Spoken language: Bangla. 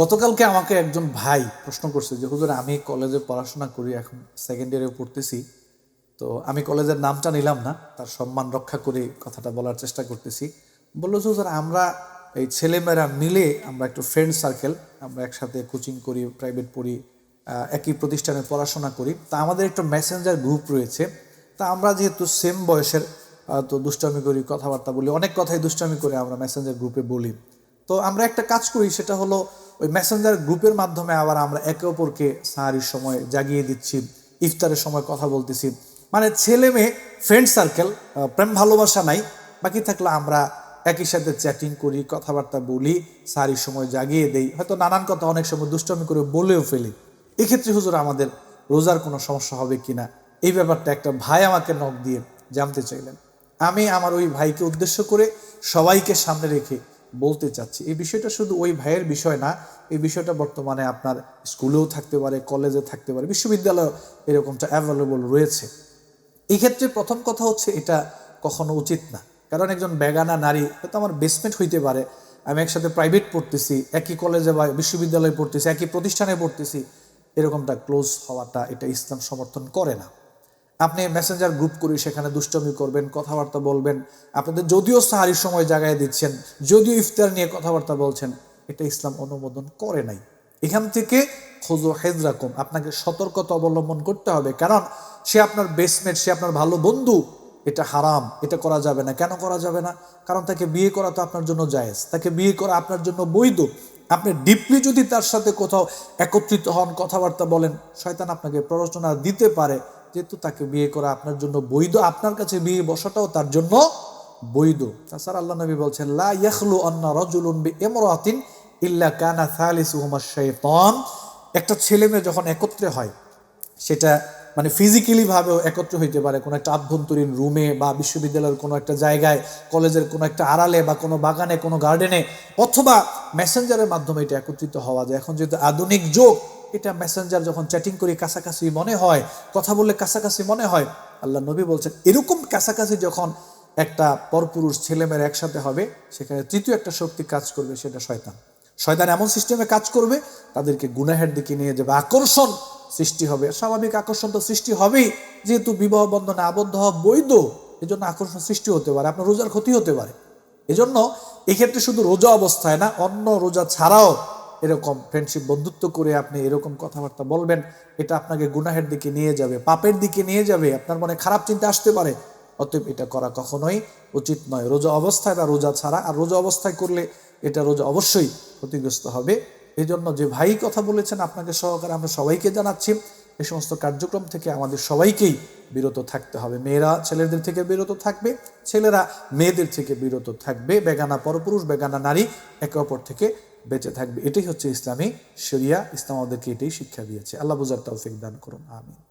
গতকালকে আমাকে একজন ভাই প্রশ্ন করছে যে, হুজুর, আমি কলেজে পড়াশোনা করি, এখন সেকেন্ড ইয়ারে পড়তেছি। তো আমি কলেজের নামটা নিলাম না, তার সম্মান রক্ষা করে কথাটা বলার চেষ্টা করতেছি। বলল যে, হুজুর, আমরা এই ছেলেমেয়েরা মিলে আমরা একটু ফ্রেন্ড সার্কেল আমরা একসাথে কোচিং করি প্রাইভেট পড়ি একই প্রতিষ্ঠানে পড়াশোনা করি। তা আমাদের একটা মেসেঞ্জার গ্রুপ রয়েছে। তা আমরা যেহেতু সেম বয়সের তো দুষ্টামি করি, কথাবার্তা বলি, অনেক কথাই দুষ্টামি করে আমরা মেসেঞ্জার গ্রুপে বলি। তো আমরা একটা কাজ করি, সেটা হলো ওই মেসেঞ্জার গ্রুপের মাধ্যমে আবার আমরা একে অপরকে সাহারির সময় জাগিয়ে দিচ্ছি, ইফতারের সময় কথা বলতেছি। মানে ছেলে মেয়ে ফ্রেন্ড সার্কেল প্রেম ভালোবাসা নাই। বাকি থাকলে আমরা একই সাথে চ্যাটিং করি, কথাবার্তা বলি, সাহারির সময় জাগিয়ে দেই। হয়তো নানান কথা অনেক সময় দুষ্টমি করে বলেও ফেলি। এক্ষেত্রে হুজুর, আমাদের রোজার কোনো সমস্যা হবে কিনা? এই ব্যাপারটা একটা ভাই আমাকে নখ দিয়ে জানতে চাইলেন। আমি আমার ওই ভাইকে উদ্দেশ্য করে সবাইকে সামনে রেখে বলতে চাচ্ছি। এই বিষয়টা শুধু ওই ভাইয়ের বিষয় না, এই বিষয়টা বর্তমানে আপনার স্কুলেও থাকতে পারে, কলেজে থাকতে পারে বিশ্ববিদ্যালয়ে এরকমটা অ্যাভেলেবল রয়েছে। এই ক্ষেত্রে প্রথম কথা হচ্ছে এটা কখনো উচিত না। কারণ একজন বেগানা নারী, হয়তো আমার বেসমেন্ট হইতে পারে, আমি একসাথে প্রাইভেট পড়তেছি, একই কলেজে বা বিশ্ববিদ্যালয়ে পড়তেছি, একই প্রতিষ্ঠানে পড়তেছি, এরকমটা ক্লোজ হওয়াটা এটা ইসলাম সমর্থন করে না। আপনি মেসেঞ্জার গ্রুপ করে সেখানে দুষ্টমি করবেন, কথাবার্তা বলবেন। আপনাদের যদিও সাহারির সময় জায়গায় দিচ্ছেন, যদিও ইফতার নিয়ে কথাবার্তা বলছেন, এটা ইসলাম অনুমোদন করে নাই। এখান থেকে খোঁজো হেজরাকুম, আপনাকে সতর্কতা অবলম্বন করতে হবে, কারণ সে আপনার বেসমেট সে আপনার ভালো বন্ধু, এটা হারাম, এটা করা যাবে না। কেন করা যাবে না? কারণ তাকে বিয়ে করা তো আপনার জন্য জায়েজ, তাকে বিয়ে করা আপনার জন্য বৈধ। আপনি ডিপলি যদি তার সাথে কোথাও একত্রিত হন, কথাবার্তা বলেন, শয়তান আপনাকে প্ররোচনা দিতে পারে যেহেতু তাকে বিয়ে করা আপনার জন্য বৈধ, আপনার কাছে বিয়ে বসাটাও তার জন্য বৈধ। তাছাড়া আল্লাহ নবী বলছেন, লা ইয়াখলু আন্না রাজুলুন ইল্লা কানা সালিসুহুমা শাইতান। একটা ছেলে মেয়ে যখন একত্রে হয়, সেটা মানে ফিজিক্যালি ভাবেও একত্র হইতে পারে। কোনো একটা আভ্যন্তরীণ রুমে বা বিশ্ববিদ্যালয়ের কোনো একটা জায়গায়, কলেজের কোনো একটা আড়ালে বা কোনো বাগানে, কোনো গার্ডেনে অথবা মেসেঞ্জারের মাধ্যমে এটা একত্রিত হওয়া যায়। এখন যেহেতু আধুনিক যুগ এটা মেসেঞ্জার যখন চ্যাটিং করি, কাছাকাছি মনে হয়, কথা বললে কাছাকাছি মনে হয়, আল্লাহ নবী বলছেন, এরকম কাছাকাছি যখন একটা পরপুরুষ ছেলেমেয়ের একসাথে হবে, সেখানে তৃতীয় একটা শক্তি কাজ করবে, সেটা শয়তান। শয়তান এমন সিস্টেমে কাজ করবে, তাদেরকে গুনাহের দিকে নিয়ে যাবে। আকর্ষণ সৃষ্টি হবে। স্বাভাবিক আকর্ষণ তো সৃষ্টি হবেই। যেহেতু বিবাহ বন্ধনে আবদ্ধ হওয়া বৈধ, এজন্য আকর্ষণ সৃষ্টি হতে পারে, আপনার রোজার ক্ষতি হতে পারে। এজন্য এক্ষেত্রে শুধু রোজা অবস্থায় না, অন্য রোজা ছাড়াও এরকম ফ্রেন্ডশিপ বন্ধুত্ব করে আপনি এরকম কথাবার্তা বলবেন, এটা আপনাকে গুনাহের দিকে নিয়ে যাবে, পাপের দিকে নিয়ে যাবে, আপনার মনে খারাপ চিন্তা আসতে পারে। অতএব এটা করা কখনোই উচিত নয়। রোজা অবস্থায় বা রোজা ছাড়া, আর রোজা অবস্থায় করলে এটা রোজা অবশ্যই ক্ষতিগ্রস্ত হবে। এই জন্য যে ভাই কথা বলেছেন আপনাকে সহকারে আমরা সবাইকে জানাচ্ছি এই সমস্ত কার্যক্রম থেকে আমাদের সবাইকেই বিরত থাকতে হবে। মেয়েরা ছেলেদের থেকে বিরত থাকবে, ছেলেরা মেয়েদের থেকে বিরত থাকবে। বেগানা পরপুরুষ, বেগানা নারী একে অপর থেকে বেঁচে থাকবে। এটাই হচ্ছে ইসলামী শরিয়া। ইসলাম আমাদেরকে এটাই শিক্ষা দিয়েছে। আল্লাহ বুজার তৌফিক দান করুন। আমিন।